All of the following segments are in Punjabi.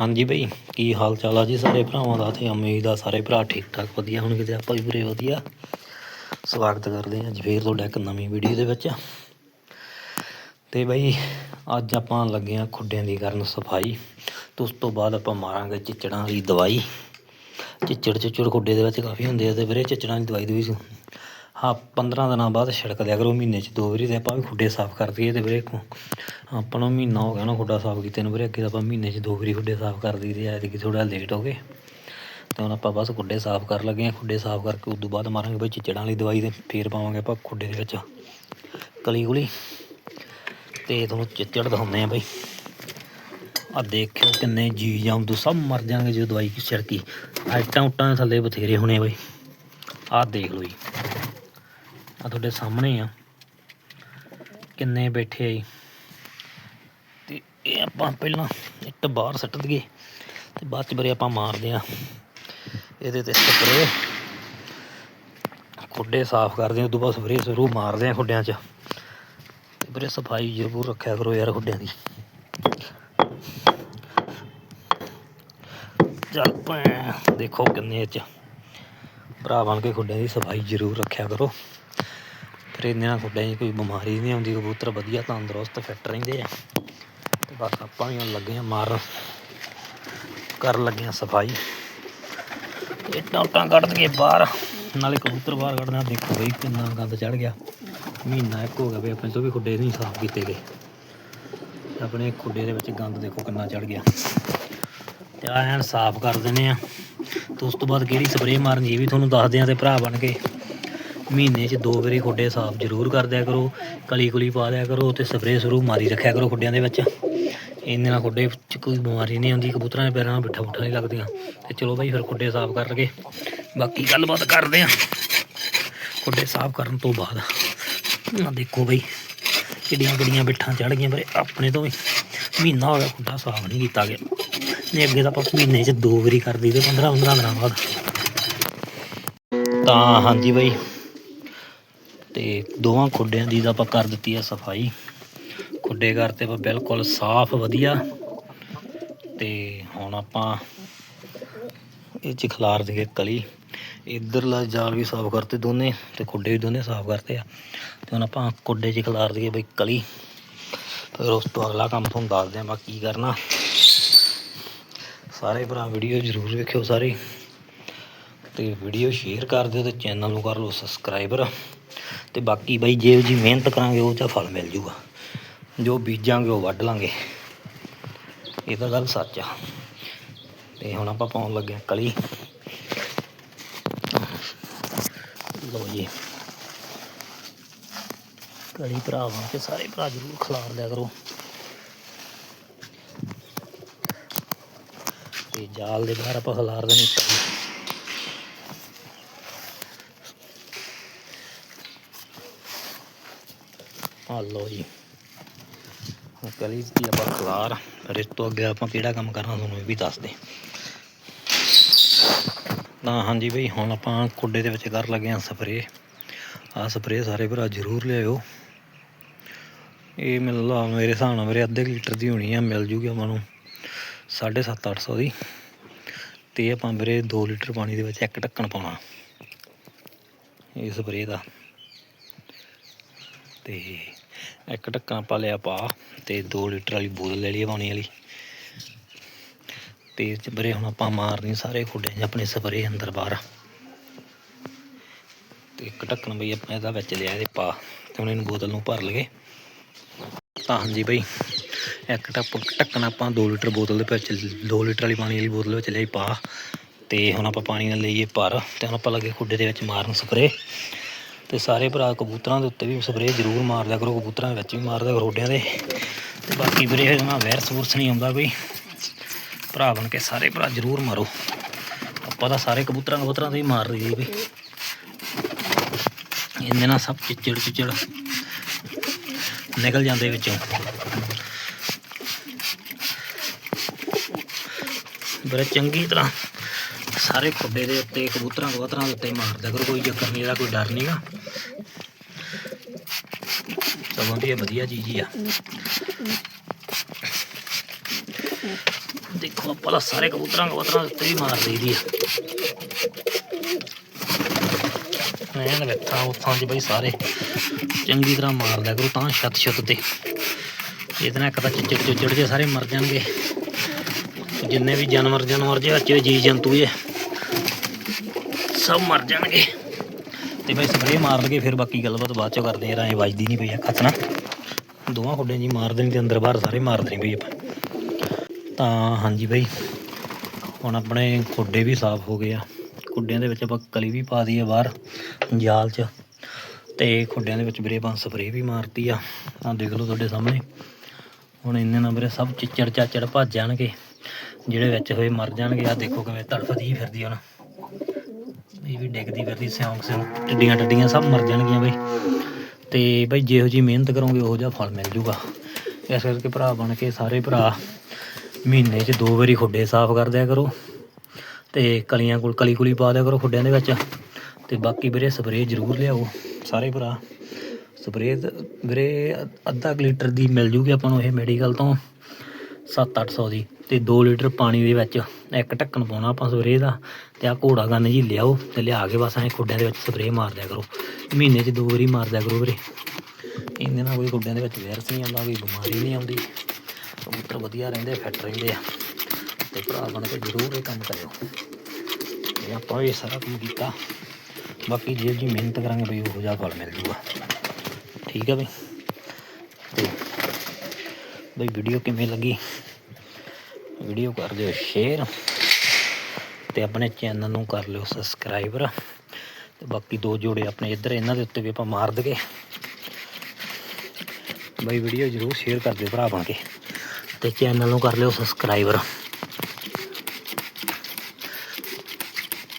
ਹਾਂਜੀ ਬਈ, ਕੀ ਹਾਲ ਚਾਲ ਆ ਜੀ ਸਾਰੇ ਭਰਾਵਾਂ ਦਾ ਤੇ ਉਮੀਦ ਆ ਸਾਰੇ ਭਰਾ ਠੀਕ ਠਾਕ ਵਧੀਆ ਹੋਣਗੇ ਤੇ ਆਪਾਂ ਵੀ ਪੂਰੇ ਵਧੀਆ। ਸਵਾਗਤ ਕਰਦੇ ਹਾਂ ਅੱਜ ਫੇਰ ਤੁਹਾਡਾ ਇੱਕ ਨਵੀਂ ਵੀਡੀਓ ਦੇ ਵਿੱਚ। ਤੇ ਬਈ, ਅੱਜ ਆਪਾਂ ਲੱਗੇ ਆ ਖੁੱਡਿਆਂ ਦੀ ਕਰਨ ਸਫ਼ਾਈ। ਤੇ ਉਸ ਤੋਂ ਬਾਅਦ ਆਪਾਂ ਮਾਰਾਂਗੇ ਚਿੱਚੜਾਂ ਵਾਲੀ ਦਵਾਈ। ਚਿੱਚੜ ਚਿੱਚੜ ਖੁੱਡੇ ਦੇ ਵਿੱਚ ਕਾਫੀ ਹੁੰਦੇ ਆ ਤੇ ਵੀਰੇ ਚਿੱਚੜਾਂ ਦੀ ਦਵਾਈ ਦੂਈ ਹਾਂ 15 ਦਿਨਾਂ ਬਾਅਦ ਛਿੜਕ ਦਿਆ ਕਰੋ, ਮਹੀਨੇ 'ਚ ਦੋ ਵਾਰੀ ਤੇ ਆਪਾਂ ਵੀ ਖੁੱਡੇ ਸਾਫ਼ ਕਰ ਦਈਏ ਤੇ ਵੀਰੇ ਆਪਾਂ ਨੂੰ ਮਹੀਨਾ ਹੋ ਗਿਆ ਨਾ ਖੁੱਡਾ ਸਾਫ਼ ਕੀਤੇ ਨੂੰ ਵੀਰੇ, ਅੱਗੇ ਤਾਂ ਆਪਾਂ ਮਹੀਨੇ 'ਚ ਦੋ ਵਾਰੀ ਖੁੱਡੇ ਸਾਫ਼ ਕਰ ਦਈਦੇ ਆ, ਐਤਕੀ ਥੋੜਾ ਲੇਟ ਹੋ ਗਏ। ਤੇ ਹੁਣ ਆਪਾਂ ਬਸ ਖੁੱਡੇ ਸਾਫ਼ ਕਰ ਲੱਗੇ ਆ, ਖੁੱਡੇ ਸਾਫ਼ ਕਰਕੇ ਉਸ ਤੋਂ ਬਾਅਦ ਮਾਰਾਂਗੇ ਬਈ ਚਿੱਚੜਾਂ ਵਾਲੀ ਦਵਾਈ ਤੇ ਫੇਰ ਪਾਵਾਂਗੇ ਆਪਾਂ ਖੁੱਡੇ ਦੇ ਵਿੱਚ ਕਲੀ ਗੁਲੀ ਤੇ ਤੁਹਾਨੂੰ ਚਿੱਚੜ ਦਿਖਾਉਂਦੇ ਆ ਬਈ। ਆ ਦੇਖਿਓ ਕਿੰਨੇ ਜੀ ਜਾਂਦੂ ਸਭ ਮਰ ਜਾਣਗੇ ਜੇ ਦਵਾਈ ਕੀ ਛਿੜਕੀ। ਆਈਟਾਂ ਉਟਾਂ ਥੱਲੇ ਬਥੇਰੇ ਹੋਣੇ ਬਈ। ਆਹ ਦੇਖ ਲਓ ਜੀ। ਆ ਤੁਹਾਡੇ ਸਾਹਮਣੇ ਆ। ਕਿੰਨੇ ਬੈਠੇ ਆ ਜੀ। ਤੇ ਇਹ ਆਪਾਂ ਪਹਿਲਾਂ ਇੱਟ ਬਾਹਰ ਸੱਟ ਦਈਏ ਤੇ ਬਾਅਦ ਚ ਬਰੇ ਆਪਾਂ ਮਾਰਦੇ ਆ। ਇਹਦੇ ਤੇ ਸਪਰੇ ਖੁੱਡੇ ਸਾਫ਼ ਕਰਦੇ ਆ, ਉਦੋਂ ਬਾਅਦ ਸਪਰੇ ਜ਼ਰੂਰ ਮਾਰਦੇ ਆ ਖੁੱਡਿਆਂ 'ਚ। ਤੇ ਵੀਰੇ ਸਫ਼ਾਈ ਜ਼ਰੂਰ ਰੱਖਿਆ ਕਰੋ ਯਾਰ ਖੁੱਡਿਆਂ ਦੀ। ਚੱਲ ਭੈਣ, ਦੇਖੋ ਕਿੰਨੇ 'ਚ। ਭਰਾ ਬਣ ਕੇ ਖੁੱਡਿਆਂ ਦੀ ਸਫ਼ਾਈ ਜ਼ਰੂਰ ਰੱਖਿਆ ਕਰੋ। ਫਿਰ ਇਹਦੇ ਨਾਲ ਖੁੱਡਿਆਂ 'ਚ ਕੋਈ ਬਿਮਾਰੀ ਨਹੀਂ ਆਉਂਦੀ, ਕਬੂਤਰ ਵਧੀਆ ਤੰਦਰੁਸਤ ਫਿੱਟ ਰਹਿੰਦੇ ਆ। ਤੇ ਬਸ ਆਪਾਂ ਵੀ ਹੁਣ ਲੱਗੇ ਆ ਮਾਰ ਕਰਨ ਲੱਗੇ ਆ ਸਫ਼ਾਈ। ਇਹ ਟਾਂਟਾਂ ਕੱਢ ਦਈਏ ਬਾਹਰ। ਨਾਲੇ ਕਬੂਤਰ ਬਾਹਰ ਕੱਢਣਾ ਦੇਖੋ ਬਈ ਕਿੰਨਾ ਗੰਦ ਚੜ ਗਿਆ। ਮਹੀਨਾ ਇੱਕ ਹੋ ਗਿਆ ਵੀ ਆਪਣੇ ਤੋਂ ਵੀ ਖੁੱਡੇ ਨਹੀਂ ਸਾਫ਼ ਕੀਤੇ ਗਏ। ਆਪਣੇ ਖੁੱਡੇ ਦੇ ਵਿੱਚ ਗੰਦ ਦੇਖੋ ਕਿੰਨਾ ਚੜ ਗਿਆ। ਤੇ ਆ ਐਨ ਸਾਫ਼ ਕਰ ਦਿੰਦੇ ਆ। ਤੇ ਉਸ ਤੋਂ ਬਾਅਦ ਕਿਹੜੀ ਸਪਰੇਅ ਮਾਰਨੀ, ਇਹ ਵੀ ਤੁਹਾਨੂੰ ਦੱਸਦੇ ਆ ਤੇ ਭਰਾ ਬਣ ਕੇ। ਮਹੀਨੇ 'ਚ ਦੋ ਵਾਰੀ ਖੁੱਡੇ ਸਾਫ਼ ਜ਼ਰੂਰ ਕਰ ਦਿਆ ਕਰੋ, ਕਲੀ ਕੁਲੀ ਪਾ ਦਿਆ ਕਰੋ ਤੇ ਸਪਰੇਅ ਸ਼ੁਰੂ ਮਾਰੀ ਰੱਖਿਆ ਕਰੋ ਖੁੱਡਿਆਂ ਦੇ ਵਿੱਚ। ਇਹਦੇ ਨਾਲ ਖੁੱਡੇ 'ਚ ਕੋਈ ਬਿਮਾਰੀ ਨਹੀਂ ਆਉਂਦੀ ਕਬੂਤਰਾਂ ਦੇ ਪੈਰਾਂ ਨਾਲ ਬਿੱਠਾ ਬੁੱਠਾ ਨਹੀਂ ਲੱਗਦੀਆਂ। ਤੇ ਚਲੋ ਬਾਈ ਫਿਰ ਖੁੱਡੇ ਸਾਫ਼ ਕਰਕੇ ਬਾਕੀ ਗੱਲਬਾਤ ਕਰਦੇ ਆ। ਖੁੱਡੇ ਸਾਫ਼ ਕਰਨ ਤੋਂ ਬਾਅਦ। ਆ ਦੇਖੋ ਬਈ, ਕਿੱਡੀਆਂ ਕਿੱਡੀਆਂ ਬਿੱਠਾਂ ਚੜ ਗਈਆਂ ਪਰ ਆਪਣੇ ਤੋਂ ਵੀ। ਮਹੀਨਾ ਹੋ ਗਿਆ ਖੁੱਡਾ ਸਾਫ਼ ਨਹੀਂ ਕੀਤਾ ਗਿਆ। ਨਹੀਂ, ਅੱਗੇ ਤਾਂ ਆਪਾਂ ਮਹੀਨੇ 'ਚ ਦੋ ਵਾਰੀ ਕਰ ਦਈਦੇ 15 15 ਦਿਨਾਂ ਬਾਅਦ। ਤਾਂ ਹਾਂਜੀ ਬਾਈ ਤੇ ਦੋਵਾਂ ਖੁੱਡਿਆਂ ਦੀ ਤਾਂ ਆਪਾਂ ਕਰ ਦਿੱਤੀ ਆ ਸਫ਼ਾਈ। ਖੁੱਡੇ ਕਰਤੇ ਆਪਾਂ ਬਿਲਕੁਲ ਸਾਫ਼ ਵਧੀਆ। ਤੇ ਹੁਣ ਆਪਾਂ ਇਹ ਚ ਖਿਲਾਰ ਦਈਏ ਕਲੀ। ਇਧਰਲਾ ਜਾਲ ਵੀ ਸਾਫ਼ ਕਰਤੇ ਦੋਨੇ ਤੇ ਖੁੱਡੇ ਵੀ ਦੋਨੇ ਸਾਫ਼ ਕਰਤੇ ਆ। ਤੇ ਹੁਣ ਆਪਾਂ ਖੁੱਡੇ ਚ ਖਿਲਾਰ ਦਈਏ ਬਈ ਕਲੀ। ਫਿਰ ਉਸ ਤੋਂ ਅਗਲਾ ਕੰਮ ਤੁਹਾਨੂੰ ਦੱਸਦੇ ਆ ਬਾਕੀ ਕੀ ਕਰਨਾ। ਸਾਰੇ ਭਰਾ ਵੀਡੀਓ ਜ਼ਰੂਰ ਵੇਖਿਓ ਸਾਰੇ। ਤੇ ਵੀਡੀਓ ਸ਼ੇਅਰ ਕਰ ਦਿਓ ਤੇ ਚੈਨਲ ਨੂੰ ਕਰ ਲਓ ਸਬਸਕ੍ਰਾਈਬਰ। ਤੇ ਬਾਕੀ ਬਾਈ ਜੇ ਜੀ ਮਿਹਨਤ ਕਰਾਂਗੇ, ਉਹ ਤਾਂ ਫਲ ਮਿਲ ਜੂਗਾ। ਜੋ ਬੀਜਾਂਗੇ, ਉਹ ਵੱਢ ਲਾਂਗੇ। ਇਹ ਤਾਂ ਗੱਲ ਸੱਚ ਆ। ਤੇ ਹੁਣ ਆਪਾਂ ਪਾਉਣ ਲੱਗੇ ਹਾਂ ਕਲੀ। ਲਓ ਜੀ। ਕਲੀ ਭਰਾ ਬਣ ਕੇ ਸਾਰੇ ਭਰਾ ਜ਼ਰੂਰ ਖਿਲਾਰ ਲਿਆ ਕਰੋ। ਤੇ ਜਾਲ ਦੇ ਬਾਹਰ ਆਪਾਂ ਖਿਲਾਰ ਦੇਣੀ ਕਲੀ। ਆ ਲਓ ਜੀ। ਹੁਣ ਕਲੀ ਦੀ ਆਪਾਂ ਖਲਾਰ ਫਿਰ ਇਸ ਤੋਂ ਅੱਗੇ ਆਪਾਂ ਕਿਹੜਾ ਕੰਮ ਕਰਨਾ ਤੁਹਾਨੂੰ ਇਹ ਵੀ ਦੱਸ ਦੇ। ਤਾਂ ਹਾਂਜੀ ਬਈ, ਹੁਣ ਆਪਾਂ ਕੁੱਡੇ ਦੇ ਵਿੱਚ ਕਰ ਲੱਗੇ ਆ ਸਪਰੇ ਆ ਸਪਰੇ ਸਾਰੇ ਭਰਾ ਜ਼ਰੂਰ ਲਿਆਇਓ। ਇਹ ਮੈਨੂੰ ਲਾ, ਮੇਰੇ ਹਿਸਾਬ ਨਾਲ ਮੇਰੇ ਅੱਧੇ ਲੀਟਰ ਦੀ ਹੋਣੀ ਆ, ਮਿਲ ਜੂਗੀ ਆਪਾਂ ਨੂੰ 7.5 800 ਦੀ। ਤੇ ਆਪਾਂ ਵੀਰੇ 2 ਲੀਟਰ ਪਾਣੀ ਦੇ ਵਿੱਚ ਇੱਕ ਢੱਕਣ ਪਾਉਣਾ। ਇਹ ਸਪਰੇ ਦਾ। ਤੇ ਇੱਕ ਢੱਕਣ ਆਪਾਂ ਲਿਆ ਪਾ ਤੇ 2 ਲੀਟਰ ਵਾਲੀ ਬੋਤਲ ਲੈ ਲਈ ਪਾਣੀ ਵਾਲੀ। ਤੇ ਚ ਹੁਣ ਆਪਾਂ ਮਾਰਨੀ ਸਾਰੇ ਖੁੱਡੇ 'ਚ ਆਪਣੇ ਸਪਰੇ ਅੰਦਰ ਬਾਹਰ। ਤੇ ਇੱਕ ਢੱਕਣ ਬਈ ਆਪਾਂ ਇਹਦਾ ਵਿੱਚ ਲਿਆ ਇਹਦੇ ਪਾ ਤੇ ਹੁਣ ਇਹਨੂੰ ਬੋਤਲ ਨੂੰ ਭਰ ਲਗੇ ਤਾਂ ਹਾਂਜੀ ਬਈ, ਇੱਕ ਟੱਪ ਢੱਕਣ ਆਪਾਂ 2 ਲੀਟਰ ਬੋਤਲ ਦੇ ਵਿੱਚ 2 ਲੀਟਰ ਵਾਲੀ ਪਾਣੀ ਵਾਲੀ ਬੋਤਲ ਵਿੱਚ ਲਿਆਈ ਪਾ ਤੇ ਹੁਣ ਆਪਾਂ ਪਾਣੀ ਨਾਲ ਲਈਏ ਭਰ ਤੇ ਹੁਣ ਆਪਾਂ ਲੱਗੇ ਖੁੱਡੇ ਦੇ ਵਿੱਚ ਮਾਰਨ ਸਪਰੇ। ਤੇ ਸਾਰੇ ਭਰਾ ਕਬੂਤਰਾਂ ਦੇ ਉੱਤੇ ਵੀ ਸਪਰੇਅ ਜ਼ਰੂਰ ਮਾਰ ਦਿਆ ਕਰੋ, ਕਬੂਤਰਾਂ ਵਿੱਚ ਵੀ ਮਾਰ ਦਿਆ ਕਰੋ ਰੋਡਿਆਂ ਦੇ। ਤੇ ਬਾਕੀ ਵੀਰੇ, ਇਹਦੇ ਨਾਲ ਵਾਇਰਸ ਵੂਰਸ ਨਹੀਂ ਆਉਂਦਾ ਕੋਈ। ਭਰਾ ਬਣ ਕੇ ਸਾਰੇ ਭਰਾ ਜ਼ਰੂਰ ਮਾਰੋ। ਆਪਾਂ ਤਾਂ ਸਾਰੇ ਕਬੂਤਰਾਂ ਕਬੂਤਰਾਂ ਤੇ ਹੀ ਮਾਰ ਰਹੀ ਵੀ। ਇਹਦੇ ਨਾਲ ਸਭ ਚਿੱਚੜ ਚਿੱਚੜ ਨਿਕਲ ਜਾਂਦੇ ਵਿੱਚੋਂ। ਬੜੇ ਚੰਗੀ ਤਰ੍ਹਾਂ ਸਾਰੇ ਖੁੱਡੇ ਦੇ ਉੱਤੇ ਕਬੂਤਰਾਂ ਕਬੂਤਰਾਂ ਦੇ ਉੱਤੇ ਮਾਰਦਾ ਕਰੋ, ਕੋਈ ਚੱਕਰ ਨਹੀਂ, ਇਹਦਾ ਕੋਈ ਡਰ ਨਹੀਂਗਾ ਸਗੋਂ ਦੀ ਇਹ ਵਧੀਆ ਚੀਜ਼ ਹੀ ਆ। ਦੇਖੋ ਆਪਾਂ ਸਾਰੇ ਕਬੂਤਰਾਂ ਕਬੂਤਰਾਂ ਦੇ ਉੱਤੇ ਵੀ ਮਾਰ ਦਈਦੀ ਆ। ਐਨ ਵੇਖਾਂ ਉੱਥਾਂ 'ਚ ਬਈ ਸਾਰੇ। ਚੰਗੀ ਤਰ੍ਹਾਂ ਮਾਰਦਾ ਕਰੋ ਤਾਂ ਛੱਤ ਛੱਤ ਤੇ। ਇਹਦੇ ਨਾਲ ਇੱਕ ਤਾਂ ਚਿੱਚੜ ਚਿੱਚੜ ਜੇ ਸਾਰੇ ਮਰ ਜਾਣਗੇ। ਜਿੰਨੇ ਵੀ ਜਾਨਵਰ ਜਾਨਵਰ ਜੇ ਵਿੱਚ ਜੀ ਜੰਤੂ ਜੇ ਸਭ ਮਰ ਜਾਣਗੇ। ਤੇ ਬਈ ਸਪਰੇਅ ਮਾਰ ਲਗੇ ਫਿਰ ਬਾਕੀ ਗੱਲਬਾਤ ਬਾਅਦ ਚੋਂ ਕਰਦੇ ਯਾਰ ਐ ਵੱਜਦੀ ਨਹੀਂ ਪਈ ਆ ਖਤਨਾ ਦੋਵਾਂ ਖੁੱਡੇ ਜੀ ਮਾਰ ਦੇਣੀ ਤੇ ਅੰਦਰ ਬਾਹਰ ਸਾਰੇ ਮਾਰ ਦੇਣੀ ਬਈ ਆਪਾਂ। ਤਾਂ ਹਾਂਜੀ ਬਈ, ਹੁਣ ਆਪਣੇ ਖੁੱਡੇ ਵੀ ਸਾਫ਼ ਹੋ ਗਏ ਆ। ਖੁੱਡਿਆਂ ਦੇ ਵਿੱਚ ਆਪਾਂ ਕਲੀ ਵੀ ਪਾ ਦਈਏ ਬਾਹਰ, ਜਾਲ 'ਚ। ਤੇ ਖੁੱਡਿਆਂ ਦੇ ਵਿੱਚ ਵੀਰੇ ਆਪਾਂ ਸਪਰੇਅ ਵੀ ਮਾਰਤੀ ਆ। ਆ ਦੇਖ ਲਓ ਤੁਹਾਡੇ ਸਾਹਮਣੇ। ਹੁਣ ਇੰਨੇ ਨਾਲ ਵੀਰੇ ਸਭ ਚਿੱਚੜ ਚਾਚੜ ਭੱਜ ਜਾਣਗੇ। ਜਿਹੜੇ ਵਿੱਚ ਹੋਏ ਮਰ ਜਾਣਗੇ। ਆ ਦੇਖੋ ਕਿਵੇਂ ਤੜਫਦੀ ਫਿਰਦੀ ਹੁਣ। ਇਹ ਵੀ ਡਿੱਗਦੀ ਫਿਰਦੀ, ਸਿਉਂਕ ਸਿਉਂਕ, ਟਿੱਡੀਆਂ ਟੱਡੀਆਂ ਸਭ ਮਰ ਜਾਣਗੀਆਂ ਬਈ। ਤੇ ਬਈ ਜਿਹੋ ਜੀ ਮਿਹਨਤ ਕਰੋਗੇ, ਉਹੋ ਜਿਹਾ ਫਲ ਮਿਲ ਜੂਗਾ। ਇਸ ਕਰਕੇ ਭਰਾ ਬਣ ਕੇ ਸਾਰੇ ਭਰਾ ਮਹੀਨੇ 'ਚ ਦੋ ਵਾਰੀ ਖੁੱਡੇ ਸਾਫ਼ ਕਰ ਦਿਆ ਕਰੋ। ਤੇ ਕਲੀਆਂ ਕੋਲ, ਕਲੀ ਕੁਲੀ ਪਾ ਦਿਆ ਕਰੋ ਖੁੱਡਿਆਂ ਦੇ ਵਿੱਚ। ਤੇ ਬਾਕੀ ਵੀਰੇ ਸਪਰੇਅ ਜ਼ਰੂਰ ਲਿਆਓ, ਸਾਰੇ ਭਰਾ। ਸਪਰੇਅ ਵੀਰੇ, ਅੱਧਾ ਕੁ ਲੀਟਰ ਦੀ ਮਿਲ ਜੂਗੀ ਆਪਾਂ ਨੂੰ ਇਹ ਮੈਡੀਕਲ ਤੋਂ। 7-800 ਦੀ। ਤੇ 2 ਲੀਟਰ ਪਾਣੀ ਦੇ ਵਿੱਚ ਇੱਕ ਢੱਕਣ ਪਾਉਣਾ ਆਪਾਂ ਸਪਰੇਅ ਦਾ ਤੇ ਆ ਘੋੜਾ ਗੰਨ ਜੀ ਲਿਆਓ ਤੇ ਲਿਆ ਕੇ ਬਸ ਐ ਖੁੱਡਿਆਂ ਦੇ ਵਿੱਚ ਸਪਰੇਅ ਮਾਰ ਦਿਆ ਕਰੋ। ਮਹੀਨੇ 'ਚ ਦੋ ਵਾਰੀ ਮਾਰ ਦਿਆ ਕਰੋ ਵੀਰੇ। ਇਹਦੇ ਨਾਲ ਕੋਈ ਖੁੱਡਿਆਂ ਦੇ ਵਿੱਚ ਵਾਇਰਸ ਨਹੀਂ ਆਉਂਦਾ, ਕੋਈ ਬਿਮਾਰੀ ਨਹੀਂ ਆਉਂਦੀ। ਕਬੂਤਰ ਵਧੀਆ ਰਹਿੰਦੇ ਫਿੱਟ ਰਹਿੰਦੇ ਆ। ਤੇ ਭਰਾ ਬਣ ਕੇ ਜ਼ਰੂਰ ਇਹ ਕੰਮ ਕਰਿਓ। ਤੇ ਆਪਾਂ ਇਹ ਸਾਰਾ ਕੰਮ ਕੀਤਾ। ਬਾਕੀ ਜੇ ਜੀ ਮਿਹਨਤ ਕਰਾਂਗੇ ਬਈ ਉਹ ਜਿਹਾ ਫਲ ਮਿਲ ਜੂਗਾ। ਠੀਕ ਹੈ ਬਈ। ਤੇ ਬਈ ਵੀਡੀਓ ਕਿਵੇਂ ਲੱਗੀ? ਵੀਡੀਓ ਕਰ ਦਿਓ ਸ਼ੇਅਰ ਤੇ ਆਪਣੇ ਚੈਨਲ ਨੂੰ ਕਰ ਲਿਓ ਸਬਸਕ੍ਰਾਈਬਰ ਤੇ ਬਾਕੀ ਦੋ ਜੋੜੇ ਆਪਣੇ ਇੱਧਰ, ਇਹਨਾਂ ਦੇ ਉੱਤੇ ਵੀ ਆਪਾਂ ਮਾਰ ਦਗੇ ਬਈ ਵੀਡੀਓ ਜਰੂਰ ਸ਼ੇਅਰ ਕਰ ਦਿਓ ਭਰਾ ਬਣ ਕੇ ਤੇ ਚੈਨਲ ਨੂੰ ਕਰ ਲਿਓ ਸਬਸਕ੍ਰਾਈਬਰ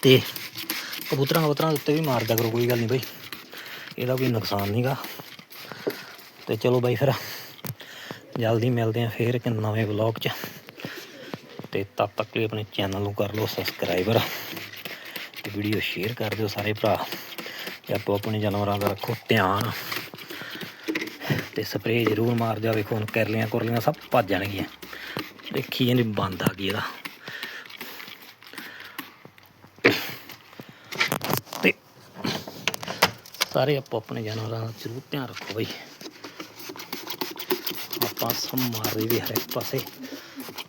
ਤੇ ਕਬੂਤਰਾਂ ਕਬੂਤਰਾਂ ਦੇ ਉੱਤੇ ਵੀ ਮਾਰਦਾ ਕਰੋ, ਕੋਈ ਗੱਲ ਨਹੀਂ ਬਈ। ਇਹਦਾ ਕੋਈ ਨੁਕਸਾਨ ਨਹੀਂਗਾ ਤੇ ਚਲੋ ਬਾਈ ਫਿਰ ਜਲਦੀ ਮਿਲਦੇ ਆ ਫੇਰ ਇੱਕ ਨਵੇਂ ਵਲੌਗ 'ਚ। ਤੇ ਤਦ ਤੱਕ ਲਈ ਆਪਣੇ ਚੈਨਲ ਨੂੰ ਕਰ ਲਓ ਸਬਸਕ੍ਰਾਈਬਰ ਤੇ ਵੀਡੀਓ ਸ਼ੇਅਰ ਕਰ ਦਿਓ ਸਾਰੇ ਭਰਾ। ਤੇ ਆਪੋ ਆਪਣੇ ਜਾਨਵਰਾਂ ਦਾ ਰੱਖੋ ਧਿਆਨ। ਤੇ ਸਪਰੇਅ ਜ਼ਰੂਰ ਮਾਰ ਦਿਓ ਵੇਖੋ ਹੁਣ ਕਰਲੀਆਂ ਕੁਰਲੀਆਂ ਸਭ ਭੱਜ ਜਾਣਗੀਆਂ। ਦੇਖੀ ਇਹਨੇ ਬੰਦ ਆ ਗਈ ਇਹਦਾ। ਤੇ ਸਾਰੇ ਆਪੋ ਆਪਣੇ ਜਾਨਵਰਾਂ ਦਾ ਜ਼ਰੂਰ ਧਿਆਨ ਰੱਖੋ ਬਈ। ਆਪਾਂ ਸਭ ਮਾਰ ਰਹੀ ਵੀ ਹਰ ਇੱਕ ਪਾਸੇ।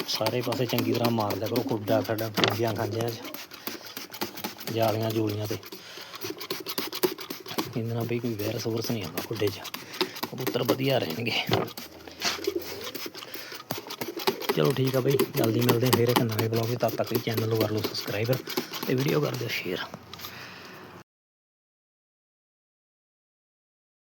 ਸਾਰੇ ਪਾਸੇ ਚੰਗੀ ਤਰ੍ਹਾਂ ਮਾਰ ਲਿਆ ਕਰੋ, ਖੁੱਡਾ ਖੱਡਾ ਪੁੰਜੀਆਂ ਖਾਂਜਿਆਂ 'ਚ ਜਾਲੀਆਂ, ਜੂਲੀਆਂ ਤੇ। ਇਹਦੇ ਨਾਲ ਵੀ ਕੋਈ ਵਾਇਰਸ ਵਰਸ ਨਹੀਂ ਆਉਂਦਾ ਖੁੱਡੇ 'ਚ। ਕਬੂਤਰ ਵਧੀਆ ਰਹਿਣਗੇ। ਚਲੋ ਠੀਕ ਆ ਬਈ, ਜਲਦੀ ਮਿਲਦੇ ਹਾਂ ਫੇਰ ਇੱਕ ਨਵੇਂ ਬਲੌਗ 'ਚ। ਤਦ ਤੱਕ ਲਈ ਚੈਨਲ ਨੂੰ ਕਰ ਲਓ ਸਬਸਕ੍ਰਾਈਬ ਤੇ ਵੀਡੀਓ ਕਰ ਦਿਓ ਸ਼ੇਅਰ